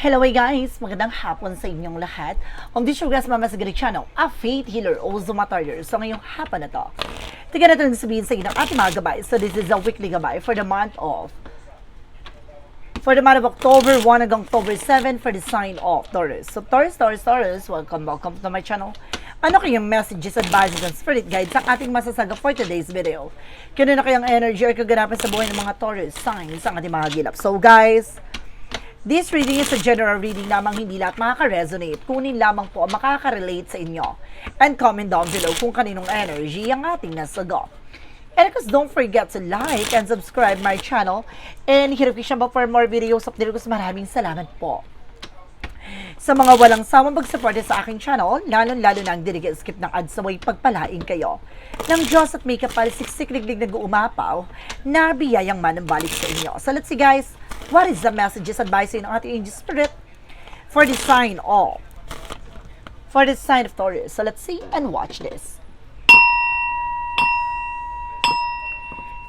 Hello guys! Magandang hapon sa inyong lahat. Om di sugas mama sa Channel, a faith healer o Zumatarder. So ngayong hapon na to, tignan natin sabihin sa inyo ng ating mga gabay. So this is a weekly gabay for the month of for the month of October 1 hanggang October 7 for the sign of Taurus. So Taurus, Taurus, Taurus, welcome, welcome to my channel. Ano kayong messages, advices, and spirit guides ang ating masasaga for today's video? Kano na kayang energy or kaganapan sa buhay ng mga Taurus signs ang ating mga gilap. So guys, This reading is a general reading lamang hindi lahat makaka-resonate. Kunin lamang po ang makaka-relate sa inyo. And comment down below kung kaninong energy ang ating nasagot. And of course, don't forget to like and subscribe my channel and hit notification bell for more videos update ko. Maraming salamat po sa mga walang sawang pagsuporta sa aking channel, lalo-lalo na ang di skip ng ads sa way pagpalain kayo. Ng Diyos at may kapal siksik-liglig nag-uumapaw na biyayang manambalik sa inyo. So let's see guys, what is the messages advice ng ating angel spirit for the sign of for the sign of Taurus. So let's see and watch this.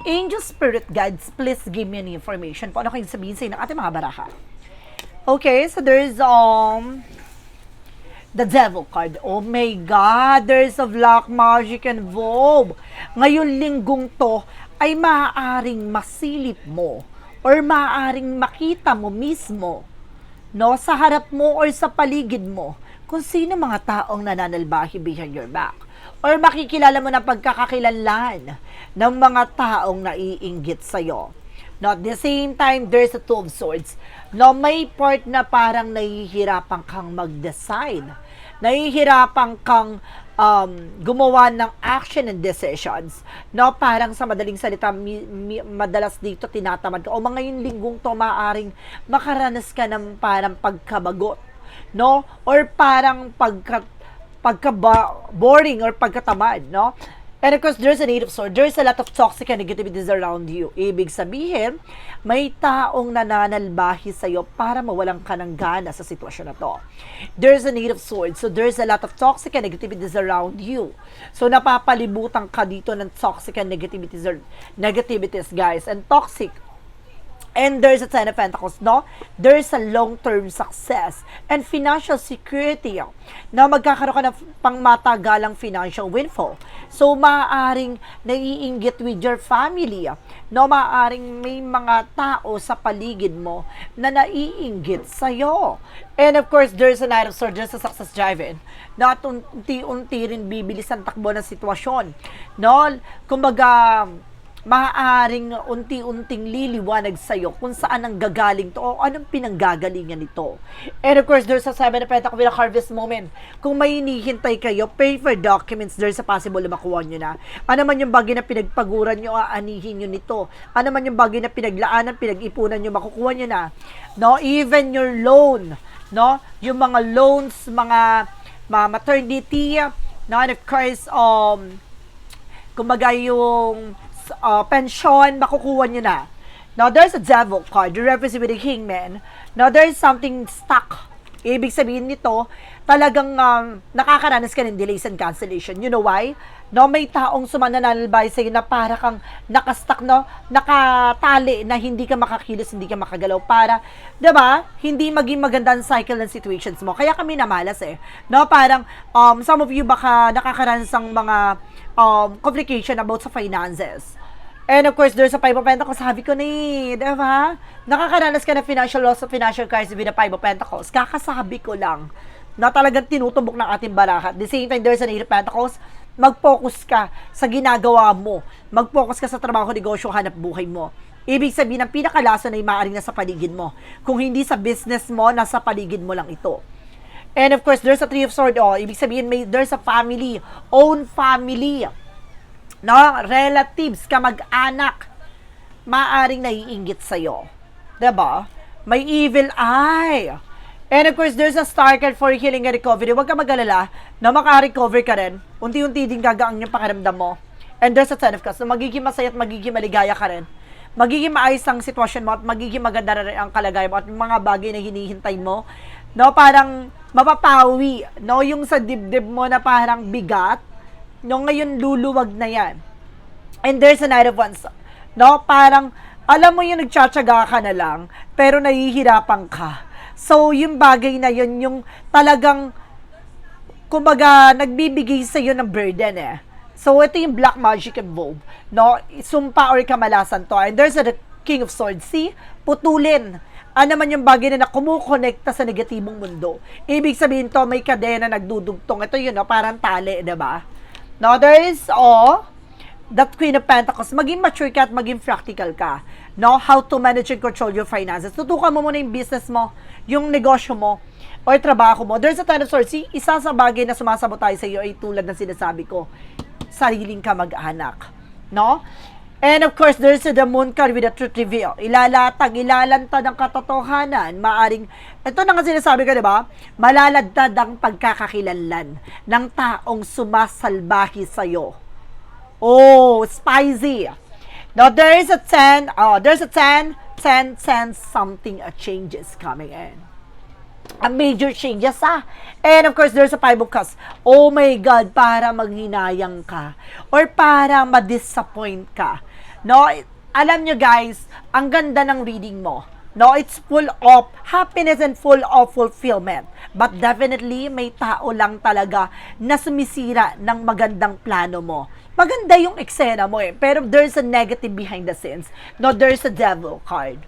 Angel Spirit Guides, please give me any information po. Ano kayong sabihin sa inyo ng ating mga baraha? Okay, so there's um the devil card. Oh my God, there's a black magic involved. Ngayon linggong to ay maaaring masilip mo or maaaring makita mo mismo no sa harap mo or sa paligid mo kung sino mga taong nananalbahi behind your back or makikilala mo na pagkakakilanlan ng mga taong naiinggit sa'yo. No, at the same time, there's a two of swords. No, may part na parang nahihirapan kang mag-decide. Nahihirapan kang um, gumawa ng action and decisions. No, parang sa madaling salita, mi, mi, madalas dito tinatamad ka. O mga yung linggong to, maaaring makaranas ka ng parang pagkabagot. No? Or parang pagka, pagka boring or pagkatamad, no? And of course, there's a eight of swords. There's a lot of toxic and negativities around you. Ibig sabihin, may taong nananalbahi sa'yo para mawalan ka ng gana sa sitwasyon na to. There's a eight of swords. So there's a lot of toxic and negativities around you. So napapalibutan ka dito ng toxic and negativities, negativities guys. And toxic And there's a Ten of Pentacles, no? There's a long-term success and financial security na magkakaroon ka ng pangmatagalang financial windfall. So, maaaring naiinggit with your family. No, maaaring may mga tao sa paligid mo na naiinggit sa'yo. And of course, there's a Knight of Swords, there's a success driving. Na unti-unti rin bibilis ang takbo ng sitwasyon. No? Kumbaga, maaaring unti-unting liliwanag sa'yo kung saan ang gagaling to o anong pinanggagalingan nito. And of course, there's a seven of pentacles harvest moment. Kung may hinihintay kayo, pay for documents, there's a possible na makuha nyo na. Ano man yung bagay na pinagpaguran nyo, aanihin nyo nito. Ano man yung bagay na pinaglaanan, pinag-ipunan nyo, makukuha nyo na. No? Even your loan, no? Yung mga loans, mga, mga maternity, no? And of course, um, kumbaga yung uh, pension, makukuha nyo na. Now, there's a devil card, you represent with the hangman. Now, there's something stuck. Ibig sabihin nito, talagang um, nakakaranas ka ng delays and cancellation. You know why? No, may taong sumananalbay sa'yo na para kang nakastuck, no? Nakatali na hindi ka makakilos, hindi ka makagalaw para, 'di ba? Hindi maging maganda ang cycle ng situations mo. Kaya kami namalas eh. No, parang um, some of you baka nakakaranas ng mga um, complication about sa finances. And of course, there's a Five of Pentacles. Sabi ko na eh, di ba? Nakakaranas ka ng financial loss of financial crisis with a Five of Pentacles. Kakasabi ko lang na talagang tinutumbok ng ating baraha. At the same time, there's an Eight of Pentacles. Mag-focus ka sa ginagawa mo. Mag-focus ka sa trabaho, negosyo, hanap buhay mo. Ibig sabihin, ang pinakalason ay maaaring nasa paligid mo. Kung hindi sa business mo, nasa paligid mo lang ito. And of course, there's a Three of Swords. Oh, ibig sabihin, may, there's a family, own family no, relatives, kamag-anak, maaring naiinggit sa'yo. ba? Diba? May evil eye. And of course, there's a star card for healing and recovery. Huwag ka mag-alala na maka-recover ka rin. Unti-unti din gagaang yung pakiramdam mo. And there's a ten of cups na magiging masaya at magiging maligaya ka rin. Magiging maayos ang sitwasyon mo at magiging maganda rin ang kalagayan mo at mga bagay na hinihintay mo. No, parang mapapawi. No, yung sa dibdib mo na parang bigat. No, ngayon luluwag na yan. And there's a Knight of Wands. No, parang alam mo yung nagtsatsaga ka na lang, pero nahihirapan ka So, yung bagay na yun, yung talagang, kumbaga, nagbibigay sa iyo ng burden eh. So, ito yung black magic involved, no? Sumpa or kamalasan to. And there's a King of Swords. See? Putulin. Ano naman yung bagay na kumukonekta sa negatibong mundo. Ibig sabihin to, may kadena nagdudugtong. Ito yun, no? parang tali, ba? No, there is, oh, that Queen of Pentacles, maging mature ka at maging practical ka. No? How to manage and control your finances. Tutukan mo muna yung business mo, yung negosyo mo, or trabaho mo. There's a Ten of Swords. See, isa sa bagay na sumasabotay sa iyo ay tulad ng sinasabi ko, sariling ka mag-anak. No? And of course, there's the moon card with a truth reveal. Ilalatag, ilalantad ang katotohanan. Maaring, ito na nga sinasabi ko, di ba? Malaladtad ang pagkakakilanlan ng taong sumasalbahi sa'yo. Oh, spicy. Now, there is a 10, oh, there's a 10, 10, 10, something, a change is coming in a major changes ah. And of course, there's a five of cups. Oh my God, para maghinayang ka. Or para ma-disappoint ka. No, alam nyo guys, ang ganda ng reading mo. No, it's full of happiness and full of fulfillment. But definitely, may tao lang talaga na sumisira ng magandang plano mo. Maganda yung eksena mo eh. Pero there's a negative behind the scenes. No, there's a devil card.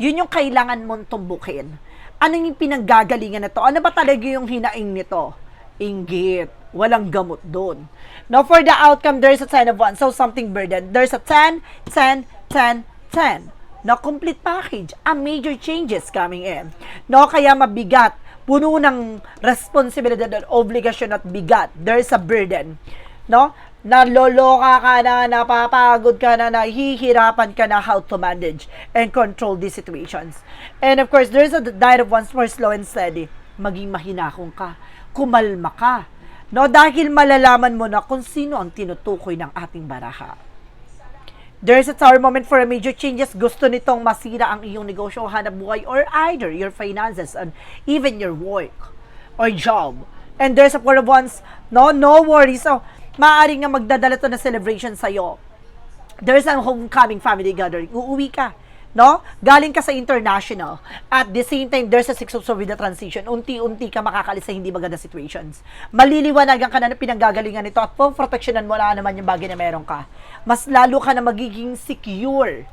Yun yung kailangan mong tumbukin ano yung pinanggagalingan na to? Ano ba talaga yung hinaing nito? Inggit. Walang gamot doon. Now, for the outcome, there's a 10 of 1. So, something burden. There's a 10, 10, 10, 10. No, complete package. A major changes coming in. No, kaya mabigat. Puno ng responsibilidad at obligasyon at bigat. There's a burden. No? Naloloka ka na, napapagod ka na, nahihirapan ka na how to manage and control these situations. And of course, there's a diet of one's more slow and steady. Maging mahinakong ka. Kumalma ka. No, dahil malalaman mo na kung sino ang tinutukoy ng ating baraha. There's a tower moment for a major changes. Gusto nitong masira ang iyong negosyo, hanap buhay, or either your finances and even your work or job. And there's a four of wands. No, no worries. So, maaaring nga magdadala to na celebration sa'yo. There's a homecoming family gathering. Uuwi ka. No? Galing ka sa international. At the same time, there's a six of with the transition. Unti-unti ka makakalis sa hindi maganda situations. Maliliwanagan ka na ng pinanggagalingan nito at po, proteksyonan mo na naman yung bagay na meron ka. Mas lalo ka na magiging secure.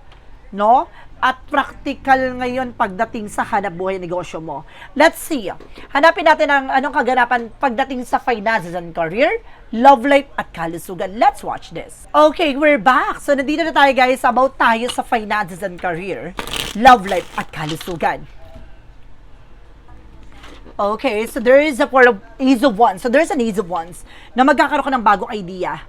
No? at practical ngayon pagdating sa hanap buhay negosyo mo. Let's see. Hanapin natin ang anong kaganapan pagdating sa finances and career, love life at kalusugan. Let's watch this. Okay, we're back. So nandito na tayo guys about tayo sa finances and career, love life at kalusugan. Okay, so there is a four of ease of wands. So there's an ease of wands na magkakaroon ka ng bagong idea.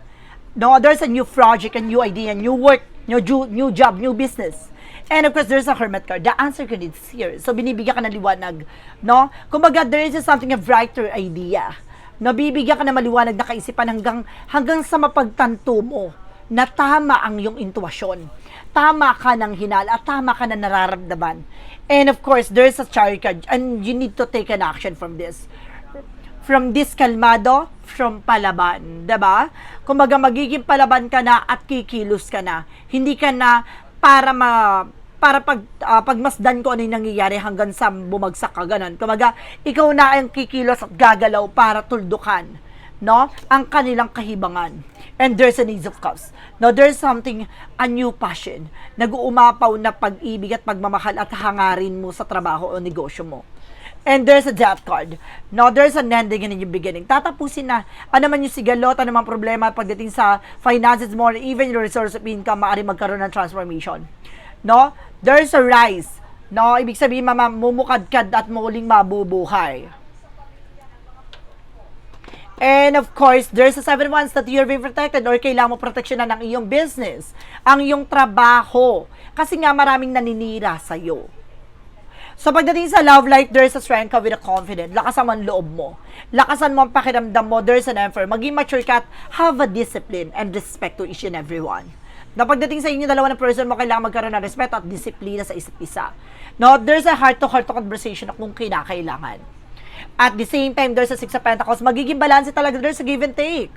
No, there's a new project, a new idea, new work, new, new job, new business And of course, there's a hermit card. The answer ko is here. So, binibigyan ka ng liwanag. No? Kumbaga, there is something a brighter idea. No, bibigyan ka ng maliwanag na kaisipan hanggang, hanggang sa mapagtanto mo na tama ang iyong intuasyon. Tama ka ng hinala at tama ka na nararamdaman. And of course, there's a chariot card and you need to take an action from this from this kalmado, from palaban, 'di ba? Kumbaga magiging palaban ka na at kikilos ka na. Hindi ka na para ma para pag uh, pagmasdan ko ano yung nangyayari hanggang sa bumagsak ka ganun. Kumaga, ikaw na ang kikilos at gagalaw para tuldukan no? Ang kanilang kahibangan. And there's a needs of cups. No, there's something, a new passion. Nag-uumapaw na pag-ibig at pagmamahal at hangarin mo sa trabaho o negosyo mo. And there's a death card. No, there's an ending and a beginning. Tatapusin na. Ano man yung sigalot, ano man problema pagdating sa finances mo, even your resource of income, maaari magkaroon ng transformation. No? There's a rise. No? Ibig sabihin, mama, mumukadkad at muling mabubuhay. And of course, there's a seven ones that you're being protected or kailangan mo proteksyonan ng iyong business, ang iyong trabaho. Kasi nga maraming naninira sa'yo. So pagdating sa love life, there's a strength ka with a confidence. Lakasan mo ang loob mo. Lakasan mo ang pakiramdam mo. There's an effort. Maging mature ka at have a discipline and respect to each and everyone na pagdating sa inyo dalawa ng person mo, kailangan magkaroon ng respeto at disiplina sa isa't isa. No, there's a heart-to-heart conversation na kung kinakailangan. At the same time, there's a Six of Pentacles. Magiging balance talaga. There's a give and take.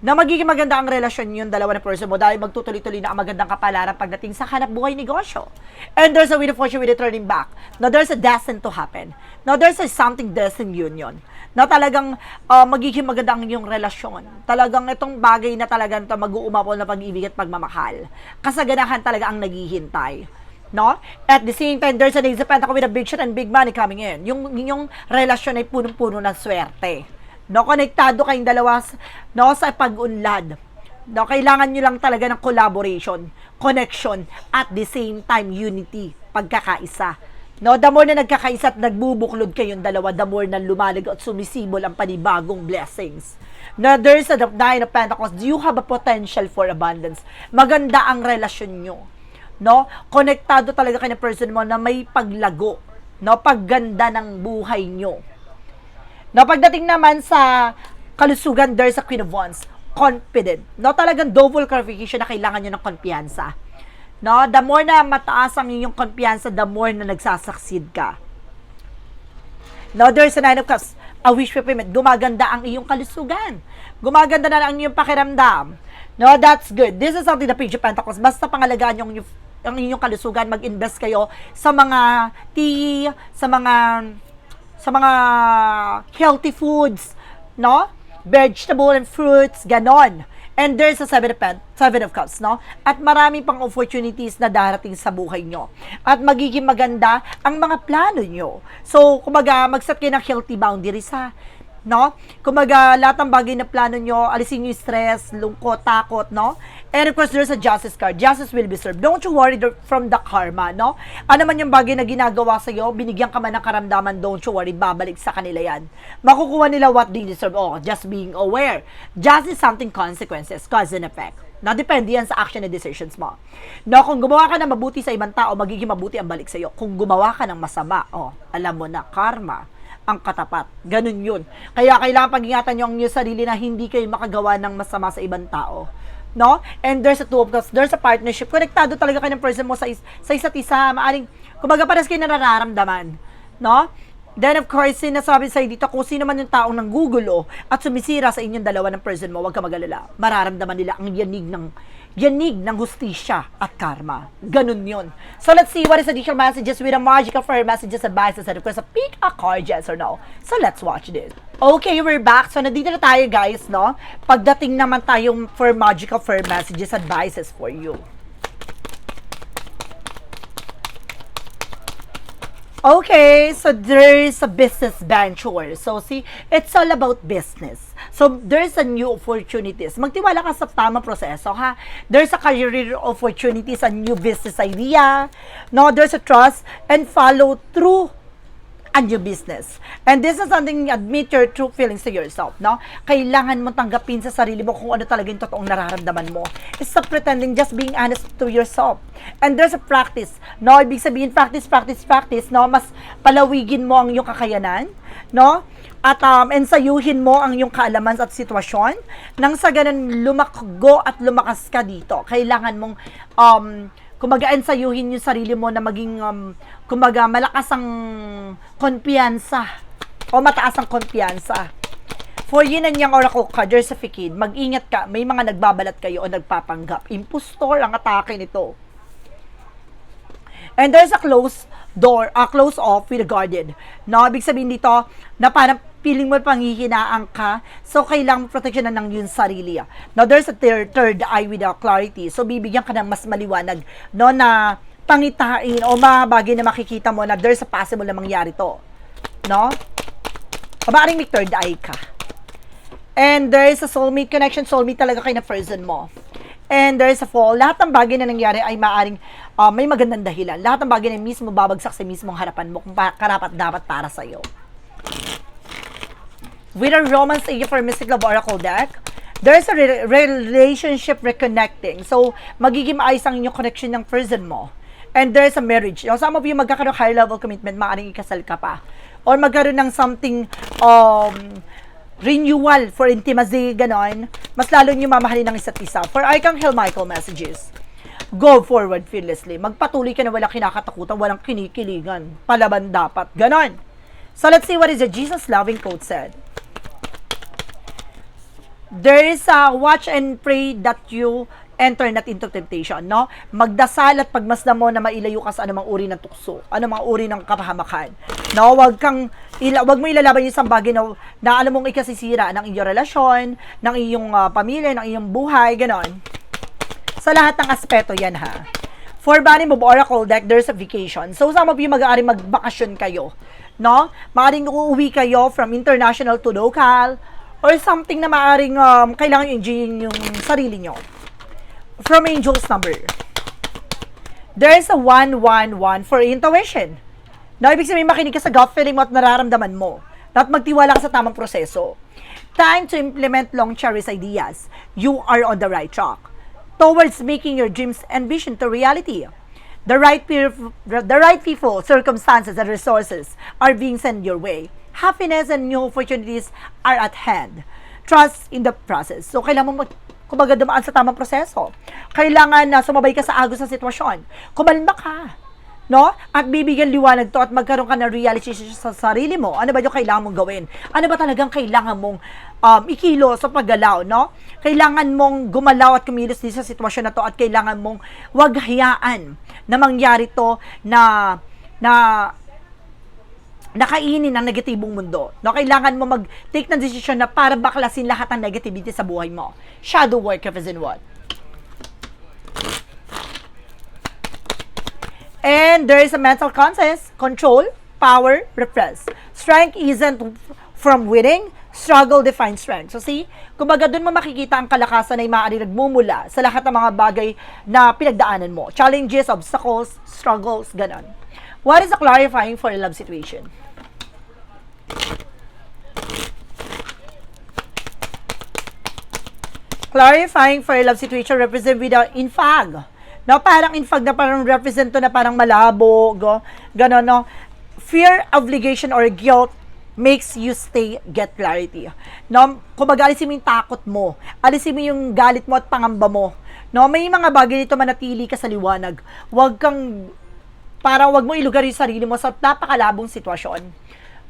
Na magiging maganda ang relasyon yung dalawa na person mo dahil magtutuloy-tuloy na ang magandang kapalaran pagdating sa hanap buhay negosyo. And there's a wheel of fortune with a turning back. Now, there's a destined to happen. Now, there's a something destined union. Na talagang ah, magiging maganda ang iyong relasyon. Talagang itong bagay na talagang to mag-uumapol na pag-ibig at pagmamahal. Kasaganahan talaga ang naghihintay. No? At the same time, there's an Ace of Pentacles with a big shot and big money coming in. Yung, yung relasyon ay punong-puno ng swerte. No? Konektado kayong dalawa no, sa pag-unlad. No? Kailangan nyo lang talaga ng collaboration, connection, at the same time, unity, pagkakaisa. No, the more na nagkakaisa at nagbubuklod kayong dalawa, the more na lumalag at sumisibol ang panibagong blessings. Na there's a nine of pentacles, you have a potential for abundance. Maganda ang relasyon nyo no? Konektado talaga kayo ng person mo na may paglago, no? Pagganda ng buhay nyo. No, pagdating naman sa kalusugan, there's a Queen of Wands, confident. No, talagang double clarification na kailangan nyo ng kumpiyansa. No, the more na mataas ang inyong kumpiyansa, the more na nagsasucceed ka. No, there's a nine of cups. A wish fulfillment. Gumaganda ang iyong kalusugan. Gumaganda na ang iyong pakiramdam. No, that's good. This is something the Page of Pentacles. Basta pangalagaan yung, ang inyong kalusugan, mag-invest kayo sa mga tea, sa mga sa mga healthy foods, no? Vegetable and fruits, ganon. And there's a seven of, seven of cups, no? At marami pang opportunities na darating sa buhay nyo. At magiging maganda ang mga plano nyo. So, kumaga, mag-set kayo ng healthy boundaries, ha? No? Kumaga, lahat ng bagay na plano nyo, alisin yung stress, lungkot, takot, no? And of course, there's a justice card. Justice will be served. Don't you worry from the karma, no? Ano man yung bagay na ginagawa sa'yo, binigyan ka man ng karamdaman, don't you worry, babalik sa kanila yan. Makukuha nila what they deserve. Oh, just being aware. Justice something consequences, cause and effect. Na depende yan sa action and decisions mo. No, kung gumawa ka ng mabuti sa ibang tao, magiging mabuti ang balik sa'yo. Kung gumawa ka ng masama, oh, alam mo na, karma ang katapat. Ganun yun. Kaya kailangan pag-ingatan nyo ang inyong sarili na hindi kayo makagawa ng masama sa ibang tao. No? And there's a two of cups, there's a partnership. Konektado talaga kayo ng person mo sa, is, sa isa't isa. Maaring, kumbaga pares kayo na nararamdaman. No? Then of course, sinasabi sa'yo dito, kung sino man yung taong nanggugulo at sumisira sa inyong dalawa ng person mo, huwag ka magalala. Mararamdaman nila ang yanig ng yanig ng hustisya at karma. Ganun yun. So let's see what is additional messages with a magical fire messages, advices, and a pick a card, yes or no. So let's watch this. Okay, we're back. So nandito na tayo guys, no? Pagdating naman tayong for magical fire messages, advices for you. Okay, so there's a business venture. So see, it's all about business. So there's a new opportunities. Magtiwala ka sa tamang proseso, ha? There's a career opportunities, a new business idea. No, there's a trust and follow through a new business. And this is something, admit your true feelings to yourself, no? Kailangan mo tanggapin sa sarili mo kung ano talaga yung totoong nararamdaman mo. Stop pretending, just being honest to yourself. And there's a practice, no? Ibig sabihin, practice, practice, practice, no? Mas palawigin mo ang iyong kakayanan, no? At um, ensayuhin mo ang iyong kaalaman at sitwasyon nang sa ganun lumakgo at lumakas ka dito. Kailangan mong um, kumaga ensayuhin yung sarili mo na maging um, kumaga malakas ang kumpiyansa o mataas ang kumpiyansa. For yin and yang oracle card, there's a fikid. Mag-ingat ka, may mga nagbabalat kayo o nagpapanggap. Impostor ang atake nito. And there's a close door, a close off with a guardian. No, ibig sabihin dito, na parang feeling mo panghihinaan ka, so kailangan protection na ng yung sarili. Now, there's a third, third eye with a clarity. So, bibigyan ka ng mas maliwanag, no, na pangitain o mga na makikita mo na there's a possible na mangyari to. No? O maaaring may third eye ka. And there is a soulmate connection. Soulmate talaga kayo na person mo. And there is a fall. Lahat ng bagay na nangyari ay maaaring ah, may magandang dahilan. Lahat ng bagay na mismo babagsak sa mismong harapan mo kung pa- karapat dapat para sa'yo. With a romance Mystic Love Oracle deck, there's a re- relationship reconnecting. So, magiging maayos ang inyong connection ng person mo. And there's a marriage. You know, some of you magkakaroon high level commitment, maaaring ikasal ka pa. Or magkaroon ng something, um, renewal for intimacy, ganon. Mas lalo nyo mamahalin ng isa't isa. For Archangel Michael messages, go forward fearlessly. Magpatuloy ka na walang kinakatakutan, walang kinikiligan. Palaban dapat. Ganon. So let's see what is the Jesus loving quote said. There is a watch and pray that you enter not into temptation, no? Magdasal at pagmasdan mo na mailayo ka sa anumang uri ng tukso, anumang uri ng kapahamakan. No, wag kang ila, wag mo ilalaban yung isang bagay na, na alam mong ikasisira ng iyong relasyon, ng iyong ah, pamilya, ng iyong buhay, ganon. Sa lahat ng aspeto yan ha. For Bunny Move Oracle deck, there's a vacation. So, some of you mag-aari magbakasyon kayo. No? Maaring uuwi kayo from international to local or something na maaring um, kailangan nyo enjoyin yung sarili nyo. From Angel's number. There's a 111 for intuition. No, ibig sabihin makinig ka sa gut feeling mo at nararamdaman mo. At magtiwala ka sa tamang proseso. Time to implement long cherished ideas. You are on the right track towards making your dreams and vision to reality. The right, the right people, circumstances, and resources are being sent your way. Happiness and new opportunities are at hand. Trust in the process. So, kailangan mo mag, kumbaga dumaan sa tamang proseso. Kailangan na sumabay ka sa agos ng sitwasyon. Kumalma ka no? At bibigyan liwanag to at magkaroon ka ng realization sa sarili mo. Ano ba yung kailangan mong gawin? Ano ba talagang kailangan mong um, ikilo sa paggalaw, no? Kailangan mong gumalaw at kumilos din sa sitwasyon na to at kailangan mong wag hayaan na mangyari to na na nakainin ng negatibong mundo. No, kailangan mo mag-take ng desisyon na para baklasin lahat ng negativity sa buhay mo. Shadow work represent what? And there is a mental conscience, control, power, repress. Strength isn't from winning, struggle defines strength. So see, kumbaga doon mo makikita ang kalakasan na maaari nagmumula sa lahat ng mga bagay na pinagdaanan mo. Challenges, obstacles, struggles, ganon. What is a clarifying for a love situation? Clarifying for a love situation represent with a infag. No, parang infag na parang represent to na parang malabo, go, gano'n, no. Fear, obligation, or guilt makes you stay, get clarity. No, kumbaga alisin mo yung takot mo, alisin mo yung galit mo at pangamba mo. No, may mga bagay dito manatili ka sa liwanag. Huwag kang, para wag mo ilugar yung sarili mo sa napakalabong sitwasyon.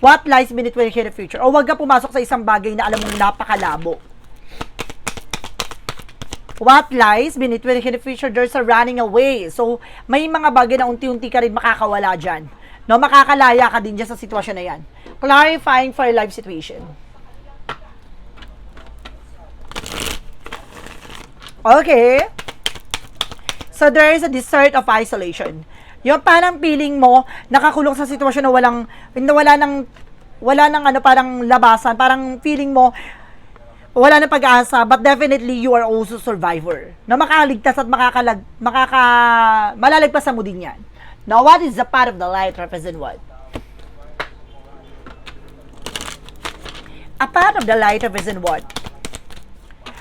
What lies beneath the future? O wag ka pumasok sa isang bagay na alam mong napakalabo what lies beneath when the future there's a running away. So, may mga bagay na unti-unti ka rin makakawala dyan. No, makakalaya ka din dyan sa sitwasyon na yan. Clarifying for life situation. Okay. So, there is a desert of isolation. Yung parang feeling mo, nakakulong sa sitwasyon na walang, na wala nang, wala nang ano, parang labasan. Parang feeling mo, wala na pag-asa, but definitely you are also survivor. Na makaligtas at makakalag, makaka, malalagpasan mo din yan. Now, what is the part of the light represent what? A part of the light represent what?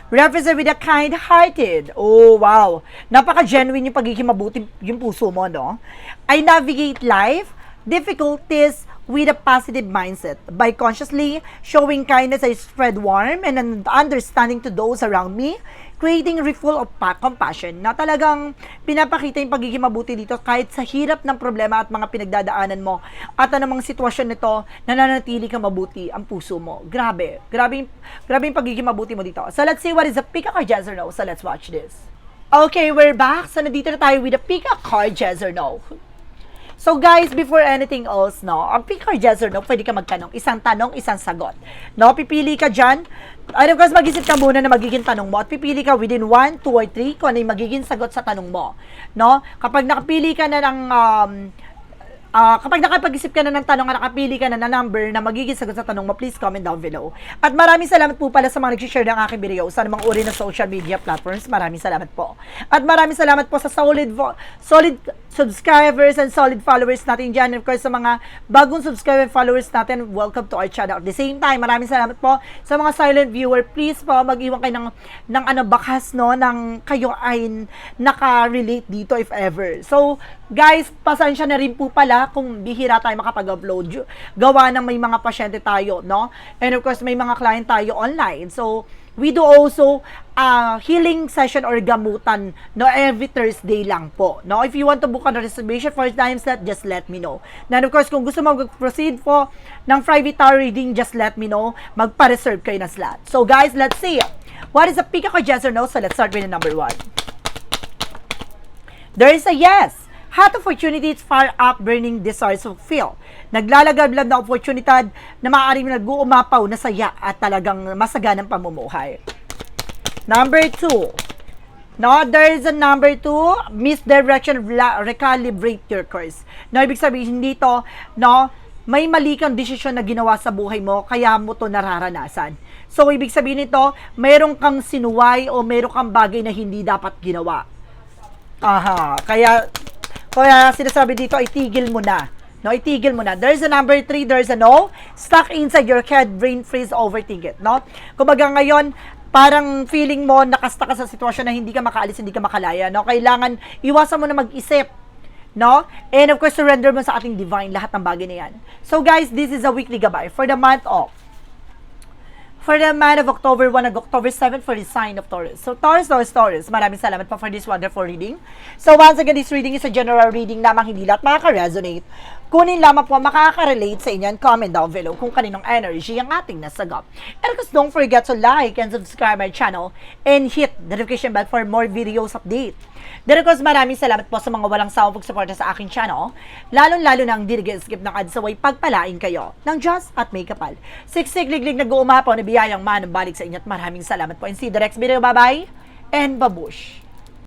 Represent with a kind-hearted. Oh, wow. Napaka-genuine yung pagiging mabuti yung puso mo, no? I navigate life, difficulties, with a positive mindset. By consciously showing kindness, I spread warmth and an understanding to those around me, creating a refill of pa- compassion na talagang pinapakita yung pagiging mabuti dito kahit sa hirap ng problema at mga pinagdadaanan mo at anumang sitwasyon nito, nananatili ka mabuti ang puso mo. Grabe. Grabe, grabe yung pagiging mabuti mo dito. So let's see what is the pick a yes or no. So let's watch this. Okay, we're back. So nandito na tayo with the pick a card yes or no. So guys, before anything else, no, ang pick or yes or no, pwede ka magtanong. Isang tanong, isang sagot. No, pipili ka dyan. And of course, mag-isip ka muna na magiging tanong mo at pipili ka within 1, 2, or 3 kung ano yung magiging sagot sa tanong mo. No? Kapag nakapili ka na ng um, Ah, kapag nakapag-isip ka na ng tanong at nakapili ka na ng number na magiging sagot sa tanong mo, please comment down below. At maraming salamat po pala sa mga nag-share ng aking video sa namang uri ng social media platforms. Maraming salamat po. At maraming salamat po sa solid solid subscribers and solid followers natin dyan. Of course, sa mga bagong subscriber followers natin, welcome to our channel. At the same time, maraming salamat po sa mga silent viewer. Please po, mag-iwan kayo ng, ng ano, bakas, no, ng kayo ay naka-relate dito if ever. So, guys, pasensya na rin po pala kung bihira tayo makapag-upload. Gawa ng may mga pasyente tayo, no? And of course, may mga client tayo online. So, we do also uh, healing session or gamutan no every Thursday lang po no if you want to book a reservation for time slot just let me know and of course kung gusto mo mag-proceed po ng private tarot reading just let me know magpa-reserve kayo ng slot so guys let's see What is a pick ako yes or no? So let's start with the number one. There is a yes. Hot opportunities far up burning desires to fulfill. Naglalagablab na oportunidad na maaaring nag-uumapaw na saya at talagang masaganang pamumuhay. Number two. No, there is a number two, misdirection, recalibrate your course. No, ibig sabihin dito, no, may mali kang desisyon na ginawa sa buhay mo, kaya mo to nararanasan. So, ibig sabihin nito, mayroon kang sinuway o mayroon kang bagay na hindi dapat ginawa. Aha, kaya kaya sinasabi dito, itigil mo na. No, itigil mo na. There's a number three, there's a no. Stuck inside your head, brain freeze, overthink it. No? Kumbaga ngayon, parang feeling mo nakasta ka sa sitwasyon na hindi ka makaalis, hindi ka makalaya. No? Kailangan, iwasan mo na mag-isip. No? And of course, surrender mo sa ating divine lahat ng bagay na yan. So guys, this is a weekly gabay for the month of for the month of October 1 and October 7 for the sign of Taurus. So, Taurus, Taurus, Taurus, maraming salamat po for this wonderful reading. So, once again, this reading is a general reading lamang, hindi lahat makaka-resonate. Kunin lamang po makaka-relate sa inyo and comment down below kung kaninong energy ang ating nasagap. And of don't forget to like and subscribe my channel and hit the notification bell for more videos update. Course, maraming salamat po sa mga walang sawang pagsuporta sa aking channel, lalong-lalo na ang di skip ng ads away pagpalain kayo ng Diyos at may kapal. Siksik liglig nag-uumapaw na biyayang manong balik sa inyo at maraming salamat po. And see you the next video. Bye-bye and babush!